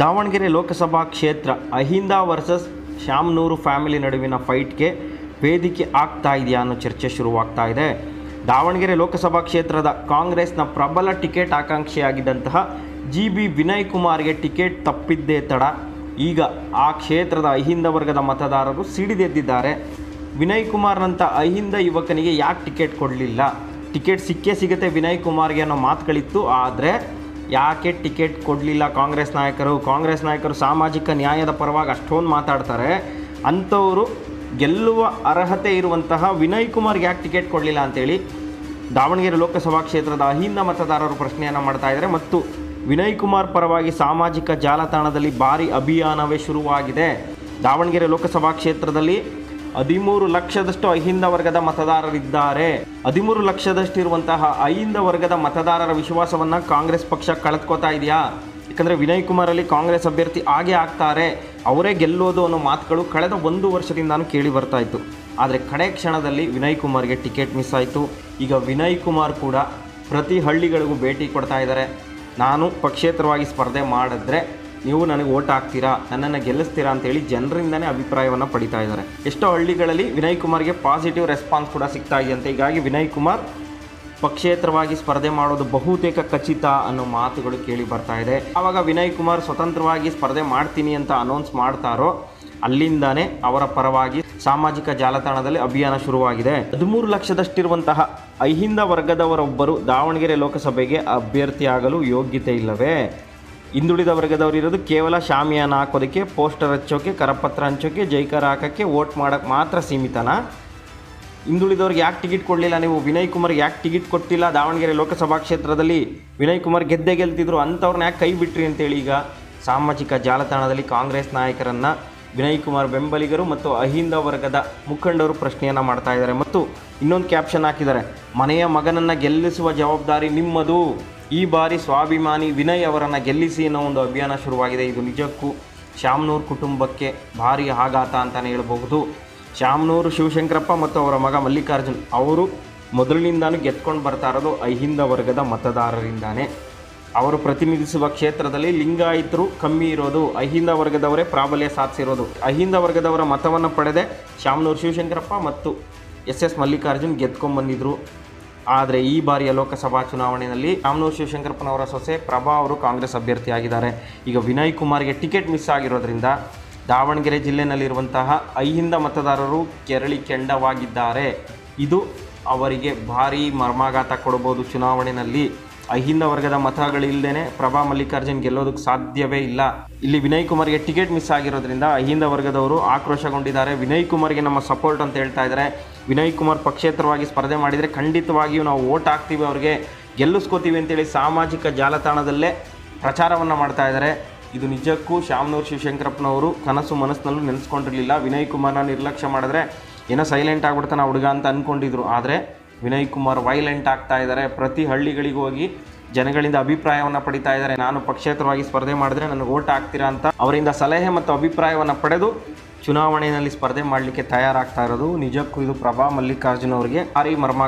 ದಾವಣಗೆರೆ ಲೋಕಸಭಾ ಕ್ಷೇತ್ರ Ahinda versus ಶ್ಯಾಮ್ನೂರು family ನಡುವಿನ ಫೈಟ್ಗೆ ವೇದಿಕೆ ಆಗ್ತಾ ಇದೆಯಾ ಅನ್ನೋ ಚರ್ಚೆ ಶುರುವಾಗ್ತಾ ಇದೆ. ದಾವಣಗೆರೆ ಲೋಕಸಭಾ ಕ್ಷೇತ್ರದ ಕಾಂಗ್ರೆಸ್ನ ಪ್ರಬಲ ಟಿಕೆಟ್ ಆಕಾಂಕ್ಷಿಯಾಗಿದ್ದಂತಹ ಜಿ ಬಿ ವಿನಯ್ ಕುಮಾರ್ಗೆ ಟಿಕೆಟ್ ತಪ್ಪಿದ್ದೇ ತಡ. ಈಗ ಆ ಕ್ಷೇತ್ರದ ಅಹಿಂದ ವರ್ಗದ ಮತದಾರರು ಸಿಡಿದೆದ್ದಿದ್ದಾರೆ ವಿನಯ್ ಕುಮಾರ್ನಂಥ ಅಹಿಂದ ಯುವಕನಿಗೆ ಯಾಕೆ ಟಿಕೆಟ್ ಕೊಡಲಿಲ್ಲ? ಟಿಕೆಟ್ ಸಿಕ್ಕೇ ಸಿಗುತ್ತೆ ವಿನಯ್ ಕುಮಾರ್ಗೆ ಅನ್ನೋ ಮಾತುಗಳಿತ್ತು, ಆದರೆ ಯಾಕೆ ಟಿಕೆಟ್ ಕೊಡಲಿಲ್ಲ ಕಾಂಗ್ರೆಸ್ ನಾಯಕರು? ಕಾಂಗ್ರೆಸ್ ನಾಯಕರು ಸಾಮಾಜಿಕ ನ್ಯಾಯದ ಪರವಾಗಿ ಅಷ್ಟೊಂದು ಮಾತಾಡ್ತಾರೆ. ಅಂಥವರು ಗೆಲ್ಲುವ ಅರ್ಹತೆ ಇರುವಂತಹ ವಿನಯ್ ಕುಮಾರ್ಗೆ ಯಾಕೆ ಟಿಕೆಟ್ ಕೊಡಲಿಲ್ಲ ಅಂತೇಳಿ ದಾವಣಗೆರೆ ಲೋಕಸಭಾ ಕ್ಷೇತ್ರದ ಅಹಿಂದ ಮತದಾರರು ಪ್ರಶ್ನೆಯನ್ನು ಮಾಡ್ತಾ ಇದ್ದಾರೆ. ಮತ್ತು ವಿನಯ್ ಕುಮಾರ್ ಪರವಾಗಿ ಸಾಮಾಜಿಕ ಜಾಲತಾಣದಲ್ಲಿ ಭಾರಿ ಅಭಿಯಾನವೇ ಶುರುವಾಗಿದೆ. ದಾವಣಗೆರೆ ಲೋಕಸಭಾ ಕ್ಷೇತ್ರದಲ್ಲಿ ಹದಿಮೂರು ಲಕ್ಷದಷ್ಟು ಅಹಿಂದ ವರ್ಗದ ಮತದಾರರಿದ್ದಾರೆ. ಹದಿಮೂರು ಲಕ್ಷದಷ್ಟಿರುವಂತಹ ಅಹಿಂದ ವರ್ಗದ ಮತದಾರರ ವಿಶ್ವಾಸವನ್ನು ಕಾಂಗ್ರೆಸ್ ಪಕ್ಷ ಕಳೆದುಕೋತಾ ಇದೆಯಾ? ಯಾಕಂದರೆ ವಿನಯ್ ಕುಮಾರ್ ಅಲ್ಲಿ ಕಾಂಗ್ರೆಸ್ ಅಭ್ಯರ್ಥಿ ಹಾಗೆ ಆಗ್ತಾರೆ. ಅವರೇ ಗೆಲ್ಲೋದು ಅನ್ನೋ ಮಾತುಗಳು ಕಳೆದ ಒಂದು ವರ್ಷದಿಂದಾನು ಕೇಳಿ ಬರ್ತಾ ಇತ್ತು. ಆದರೆ ಕಡೆ ಕ್ಷಣದಲ್ಲಿ ವಿನಯ್ ಕುಮಾರ್ಗೆ ಟಿಕೆಟ್ ಮಿಸ್ ಆಯಿತು. ಈಗ ವಿನಯ್ ಕುಮಾರ್ ಕೂಡ ಪ್ರತಿ ಹಳ್ಳಿಗಳಿಗೂ ಭೇಟಿ ಕೊಡ್ತಾ ಇದ್ದಾರೆ. ನಾನು ಪಕ್ಷೇತರವಾಗಿ ಸ್ಪರ್ಧೆ ಮಾಡಿದ್ರೆ ನೀವು ನನಗೆ ಓಟ್ ಹಾಕ್ತೀರಾ? ನನ್ನನ್ನು ಗೆಲ್ಲಿಸ್ತೀರಾ ಅಂತೇಳಿ ಜನರಿಂದನೇ ಅಭಿಪ್ರಾಯವನ್ನು ಪಡಿತಾ ಇದ್ದಾರೆ. ಎಷ್ಟೋ ಹಳ್ಳಿಗಳಲ್ಲಿ ವಿನಯ್ ಕುಮಾರ್ಗೆ ಪಾಸಿಟಿವ್ ರೆಸ್ಪಾನ್ಸ್ ಕೂಡ ಸಿಗ್ತಾ ಇದೆಯಂತೆ ಹೀಗಾಗಿ ವಿನಯ್ ಕುಮಾರ್ ಪಕ್ಷೇತರವಾಗಿ ಸ್ಪರ್ಧೆ ಮಾಡೋದು ಬಹುತೇಕ ಖಚಿತ ಅನ್ನೋ ಮಾತುಗಳು ಕೇಳಿ ಬರ್ತಾ ಇದೆ. ಆವಾಗ ವಿನಯ್ ಕುಮಾರ್ ಸ್ವತಂತ್ರವಾಗಿ ಸ್ಪರ್ಧೆ ಮಾಡ್ತೀನಿ ಅಂತ ಅನೌನ್ಸ್ ಮಾಡ್ತಾರೋ, ಅಲ್ಲಿಂದಾನೇ ಅವರ ಪರವಾಗಿ ಸಾಮಾಜಿಕ ಜಾಲತಾಣದಲ್ಲಿ ಅಭಿಯಾನ ಶುರುವಾಗಿದೆ. ಹದಿಮೂರು ಲಕ್ಷದಷ್ಟಿರುವಂತಹ ಅಹಿಂದ ವರ್ಗದವರೊಬ್ಬರು ದಾವಣಗೆರೆ ಲೋಕಸಭೆಗೆ ಅಭ್ಯರ್ಥಿಯಾಗಲು ಯೋಗ್ಯತೆ ಇಲ್ಲವೇ? ಹಿಂದುಳಿದ ವರ್ಗದವರು ಇರೋದು ಕೇವಲ ಶಾಮಿಯಾನ ಹಾಕೋದಕ್ಕೆ, ಪೋಸ್ಟರ್ ಹಚ್ಚೋಕೆ, ಕರಪತ್ರ ಹಂಚೋಕೆ, ಜೈಕಾರ ಹಾಕೋಕ್ಕೆ, ವೋಟ್ ಮಾಡೋಕ್ಕೆ ಮಾತ್ರ ಸೀಮಿತನಾ? ಹಿಂದುಳಿದವ್ರಿಗೆ ಯಾಕೆ ಟಿಕೆಟ್ ಕೊಡಲಿಲ್ಲ ನೀವು? ವಿನಯ್ ಕುಮಾರ್ಗೆ ಯಾಕೆ ಟಿಕೆಟ್ ಕೊಟ್ಟಿಲ್ಲ? ದಾವಣಗೆರೆ ಲೋಕಸಭಾ ಕ್ಷೇತ್ರದಲ್ಲಿ ವಿನಯ್ ಕುಮಾರ್ ಗೆದ್ದೆ ಗೆಲ್ತಿದ್ರು ಅಂಥವ್ರನ್ನ ಯಾಕೆ ಕೈ ಬಿಟ್ರಿ ಅಂತೇಳಿ ಈಗ ಸಾಮಾಜಿಕ ಜಾಲತಾಣದಲ್ಲಿ ಕಾಂಗ್ರೆಸ್ ನಾಯಕರನ್ನು ವಿನಯ್ ಕುಮಾರ್ ಬೆಂಬಲಿಗರು ಮತ್ತು ಅಹಿಂದ ವರ್ಗದ ಮುಖಂಡರು ಪ್ರಶ್ನೆಯನ್ನು ಮಾಡ್ತಾ ಇದ್ದಾರೆ. ಮತ್ತು ಇನ್ನೊಂದು ಕ್ಯಾಪ್ಷನ್ ಹಾಕಿದ್ದಾರೆ. ಮನೆಯ ಮಗನನ್ನು ಗೆಲ್ಲಿಸುವ ಜವಾಬ್ದಾರಿ ನಿಮ್ಮದು. ಈ ಬಾರಿ ಸ್ವಾಭಿಮಾನಿ ವಿನಯ್ ಅವರನ್ನು ಗೆಲ್ಲಿಸಿ ಅನ್ನೋ ಒಂದು ಅಭಿಯಾನ ಶುರುವಾಗಿದೆ. ಇದು ನಿಜಕ್ಕೂ ಶ್ಯಾಮ್ನೂರ್ ಕುಟುಂಬಕ್ಕೆ ಭಾರಿ ಆಘಾತ ಅಂತಲೇ ಹೇಳಬಹುದು. ಶಾಮ್ನೂರು ಶಿವಶಂಕರಪ್ಪ ಮತ್ತು ಅವರ ಮಗ ಮಲ್ಲಿಕಾರ್ಜುನ್ ಅವರು ಮೊದಲಿನಿಂದಾನು ಗೆದ್ಕೊಂಡು ಬರ್ತಾ ಇರೋದು ಅಹಿಂದ ವರ್ಗದ ಮತದಾರರಿಂದಾನೇ. ಅವರು ಪ್ರತಿನಿಧಿಸುವ ಕ್ಷೇತ್ರದಲ್ಲಿ ಲಿಂಗಾಯಿತರು ಕಮ್ಮಿ ಇರೋದು ಅಹಿಂದ ವರ್ಗದವರೇ ಪ್ರಾಬಲ್ಯ ಸಾಧಿಸಿರೋದು. ಅಹಿಂದ ವರ್ಗದವರ ಮತವನ್ನು ಪಡೆದೆ ಶ್ಯಾಮ್ನೂರು ಶಿವಶಂಕರಪ್ಪ ಮತ್ತು ಎಸ್ ಎಸ್ ಮಲ್ಲಿಕಾರ್ಜುನ್ ಗೆದ್ಕೊಂಡ್ಬಂದಿದ್ರು ಆದರೆ ಈ ಬಾರಿಯ ಲೋಕಸಭಾ ಚುನಾವಣೆಯಲ್ಲಿ ಶಾಮನೂರು ಶಿವಶಂಕರಪ್ಪನವರ ಸೊಸೆ ಪ್ರಭಾ ಅವರು ಕಾಂಗ್ರೆಸ್ ಅಭ್ಯರ್ಥಿಯಾಗಿದ್ದಾರೆ. ಈಗ ವಿನಯ್ ಕುಮಾರ್ಗೆ ಟಿಕೆಟ್ ಮಿಸ್ ಆಗಿರೋದ್ರಿಂದ ದಾವಣಗೆರೆ ಜಿಲ್ಲೆಯಲ್ಲಿರುವಂತಹ ಐಹಿಂದ ಮತದಾರರು ಕೆರಳಿ ಕೆಂಡವಾಗಿದ್ದಾರೆ. ಇದು ಅವರಿಗೆ ಭಾರೀ ಮರ್ಮಾಘಾತ ಕೊಡಬಹುದು ಚುನಾವಣೆಯಲ್ಲಿ. ಅಹಿಂದ ವರ್ಗದ ಮತಗಳಿಲ್ಲದೇನೆ ಪ್ರಭಾ ಮಲ್ಲಿಕಾರ್ಜುನ್ ಗೆಲ್ಲೋದಕ್ಕೆ ಸಾಧ್ಯವೇ ಇಲ್ಲ. ಇಲ್ಲಿ ವಿನಯ್ ಕುಮಾರ್ಗೆ ಟಿಕೆಟ್ ಮಿಸ್ ಆಗಿರೋದ್ರಿಂದ ಅಹಿಂದ ವರ್ಗದವರು ಆಕ್ರೋಶಗೊಂಡಿದ್ದಾರೆ. ವಿನಯ್ ಕುಮಾರ್ಗೆ ನಮ್ಮ ಸಪೋರ್ಟ್ ಅಂತ ಹೇಳ್ತಾ ಇದ್ದಾರೆ. ವಿನಯ್ ಕುಮಾರ್ ಪಕ್ಷೇತರವಾಗಿ ಸ್ಪರ್ಧೆ ಮಾಡಿದರೆ ಖಂಡಿತವಾಗಿಯೂ ನಾವು ಓಟ್ ಹಾಕ್ತೀವಿ ಅವ್ರಿಗೆ. ಗೆಲ್ಲಿಸ್ಕೋತೀವಿ ಅಂತೇಳಿ ಸಾಮಾಜಿಕ ಜಾಲತಾಣದಲ್ಲೇ ಪ್ರಚಾರವನ್ನು ಮಾಡ್ತಾ ಇದ್ದಾರೆ. ಇದು ನಿಜಕ್ಕೂ ಶಾಮನೂರು ಶಿವಶಂಕರಪ್ಪನವರು ಕನಸು ಮನಸ್ಸಿನಲ್ಲೂ ನೆನೆಸ್ಕೊಂಡಿರಲಿಲ್ಲ. ವಿನಯ್ ಕುಮಾರ್ನ ನಿರ್ಲಕ್ಷ್ಯ ಮಾಡಿದ್ರೆ ಏನೋ ಸೈಲೆಂಟ್ ಆಗ್ಬಿಡ್ತಾನೆ ಹುಡುಗ ಅಂತ ಅಂದ್ಕೊಂಡಿದ್ರು ಆದರೆ ವಿನಯ್ ಕುಮಾರ್ ವೈಲೆಂಟ್ ಆಗ್ತಾ ಇದ್ದಾರೆ. ಪ್ರತಿ ಹಳ್ಳಿಗಳಿಗೆ ಹೋಗಿ ಜನಗಳಿಂದ ಅಭಿಪ್ರಾಯವನ್ನು ಪಡಿತಾ ಇದ್ದಾರೆ. ನಾನು ಪಕ್ಷೇತರವಾಗಿ ಸ್ಪರ್ಧೆ ಮಾಡಿದ್ರೆ ನನಗೆ ಓಟ್ ಆಗ್ತೀರಾ ಅಂತ ಅವರಿಂದ ಸಲಹೆ ಮತ್ತು ಅಭಿಪ್ರಾಯವನ್ನು ಪಡೆದು ಚುನಾವಣೆಯಲ್ಲಿ ಸ್ಪರ್ಧೆ ಮಾಡಲಿಕ್ಕೆ ತಯಾರಾಗ್ತಾ ಇರೋದು ನಿಜಕ್ಕೂ ಇದು ಪ್ರಭಾ ಮಲ್ಲಿಕಾರ್ಜುನ್ ಅವರಿಗೆ. ಭಾರಿ ಮರ್ಮಾಘಾತ